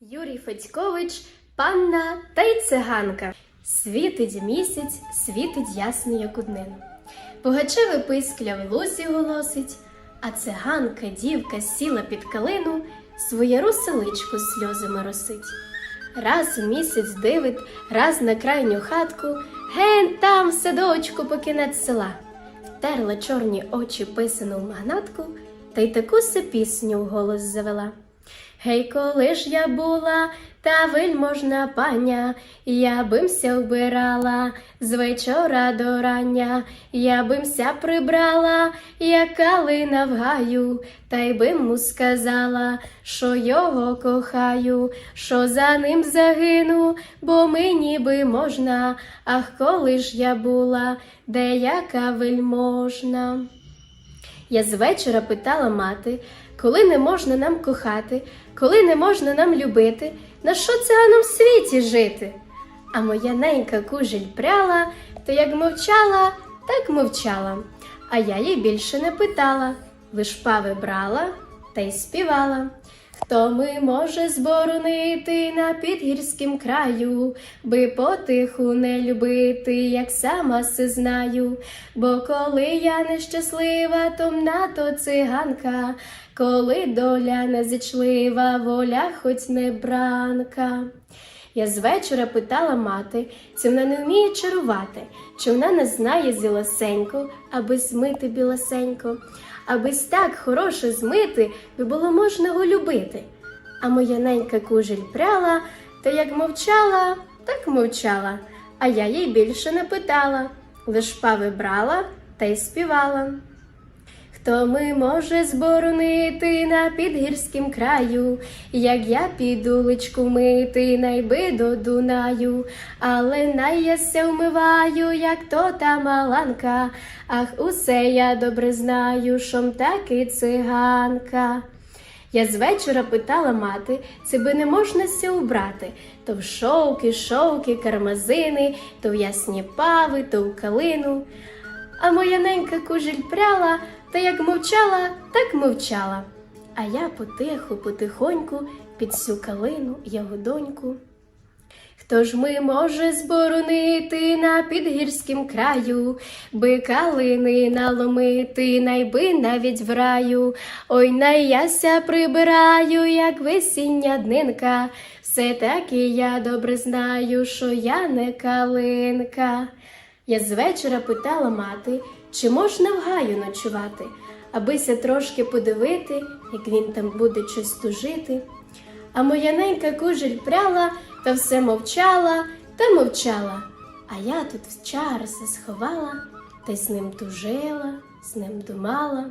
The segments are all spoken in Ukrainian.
Юрій Федькович, панна та й циганка. Світить місяць, світить ясно, як у днину. Пугачеве пискля в лузі голосить, а циганка, дівка сіла під калину, своє руселичко сльозами росить. Раз у місяць дивить, раз на крайню хатку, ген там в садочку по кінець села. Втерла чорні очі писану в магнатку, та й таку се пісню в голос завела. Гей, коли ж я була та вельможна паня, я бимся вбирала. З вечора до рання, я бимся прибрала, як калина в гаю, та й би му сказала, що його кохаю, що за ним загину, бо мені би можна, ах, коли ж я була, де яка вельможна. Я з вечора питала мати, коли не можна нам кохати, коли не можна нам любити, на що циганом в світі жити? А моя ненька кужель пряла, то як мовчала, так мовчала, а я їй більше не питала, лиш пави брала та й співала. Хто ми може зборонити на підгірськім краю, би потиху не любити, як сама се знаю. Бо коли я нещаслива, то то циганка, коли доля незичлива, воля хоч не бранка. Я з вечора питала мати, чи вона не вміє чарувати, чи вона не знає зілосенько, аби змити білосенько, абись так хороше змити, би було можна його любити. А моя ненька кужель пряла, та як мовчала, так мовчала, а я їй більше не питала, лиш пави брала та й співала. Хто ми може зборонити на підгірськім краю, як я піду личку мити, найби до Дунаю, але най я ся вмиваю, як то та маланка, ах, усе я добре знаю, шом таки циганка. Я з вечора питала мати, це би не можна ся убрати, то в шовки, шовки, кармазини, то в ясні пави, то в калину. А моя ненька кужель пряла, та як мовчала, так мовчала. А я потиху, потихоньку під сю калину ягодоньку. Хто ж ми може зборонити на підгірськім краю, би калини наломити, найби навіть в раю, ой най яся прибираю, як весіння днинка, все таки я добре знаю, що я не калинка. Я з вечора питала мати, чи можна в гаю ночувати, абися трошки подивити, як він там буде щось тужити. А моя ненька кужель пряла та все мовчала та мовчала. А я тут в чарса сховала та й з ним тужила, з ним думала.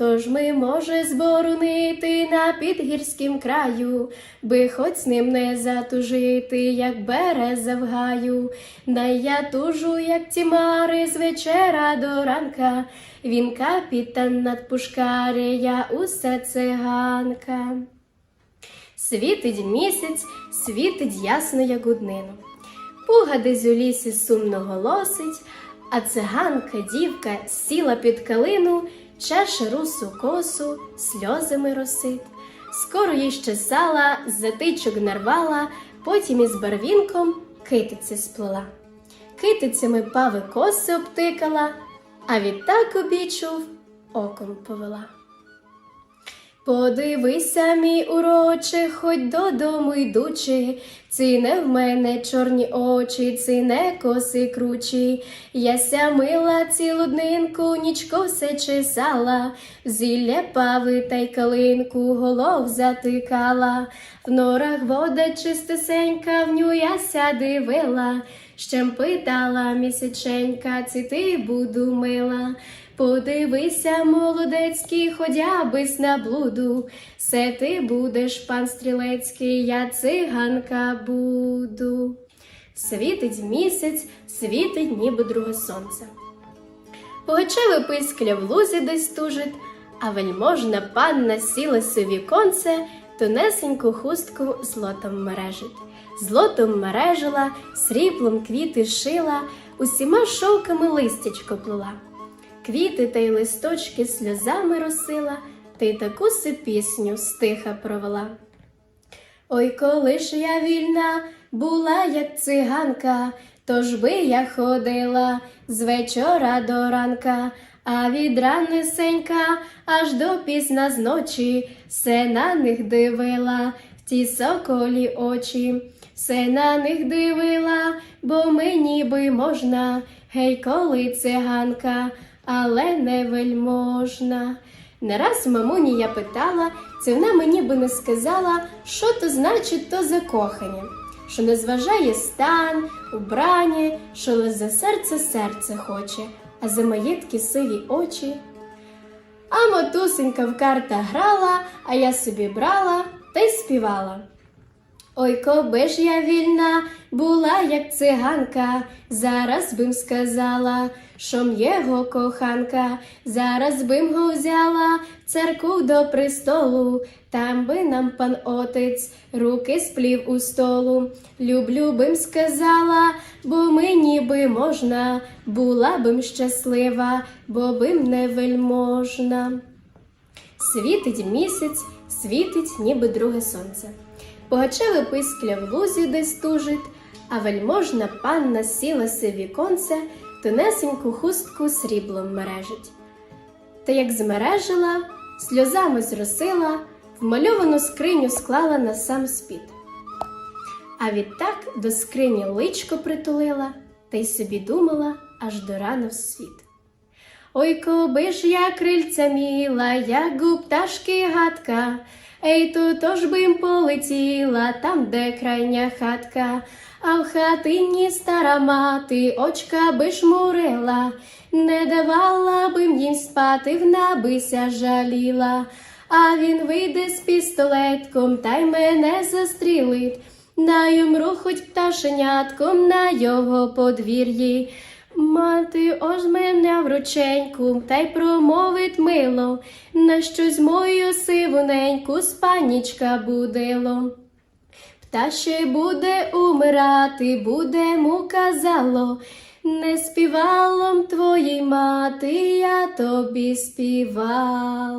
Хто ж ми може зборонити на підгірськім краю, би хоч з ним не затужити, як береза в гаю. Най я тужу, як ті мари з вечера до ранка. Він капітан над пушкари, я усе циганка. Світить місяць, світить ясно, як у днину. Пуга десь у лісі сумно голосить, а циганка, дівка сіла під калину, чеше русу косу, сльозами росить. Скоро їй щесала, затичок нарвала, потім із барвінком китиці сплела. Китицями пави коси обтикала, а відтак обічув, оком повела. Подивися, мій уроче, хоть додому йдучи, ці не в мене чорні очі, ці не коси кручі. Я ся мила цілу днинку, нічко все чесала, зілля пави та й калинку голов затикала. В норах вода чистесенька, в ню я ся дивила, щем питала місяченька, ти буду мила. Подивися, молодецький, ходя бись на блуду, все ти будеш, пан стрілецький, я циганка буду. Світить місяць, світить, ніби друге сонце. Погачеве пискля в лузі десь тужить, а вельможна панна сіла си віконце, тонесеньку хустку злотом мережить. Злотом мережила, сріблом квіти шила, усіма шовками листячко плела. Квіти та й листочки сльозами росила, та й таку си пісню стиха провела. Ой, коли ж я вільна була, як циганка, тож би я ходила з вечора до ранка, а від ранесенька аж до пізна зночі, все на них дивила в ті соколі очі, все на них дивила, бо мені би можна, гей, коли циганка, але не вельможна. Не раз мамуні я питала, це вона мені би не сказала, що то значить то закохання, що не зважає стан, убрання, що лише за серце серце хоче, а за маєтки сиві очі. А матусенька в карта грала, а я собі брала та й співала. Ой, коби ж я вільна була, як циганка, зараз бим сказала, що м'єго коханка, зараз бим го взяла церкву до престолу, там би нам пан отець руки сплів у столу. Люблю бим сказала, бо мені би можна, була бим щаслива, бо бим не вельможна. Світить місяць, світить, ніби друге сонце. Погачеве пискля в лузі десь тужить, а вельможна панна сіла віконце, тонесеньку хустку сріблом мережить. Та як змережила, сльозами зросила, вмальовану скриню склала на сам спід. А відтак до скрині личко притулила, та й собі думала аж до рана в світ. Ой, коби ж я крильця міла, як у пташки гадка, ей, то тож би м полетіла там, де крайня хатка, а в хатині стара мати очка би шмурила, не давала би їм спати, внабися жаліла, а він вийде з пістолетком та й мене застрілить. На юмру хоть пташенятком на його подвір'ї. Мати озмене врученьку та й промовить мило, на щось мою сивуненьку спанічка будило. Птаще буде умирати, буде му казало, не співалом твоїй мати, я тобі співало.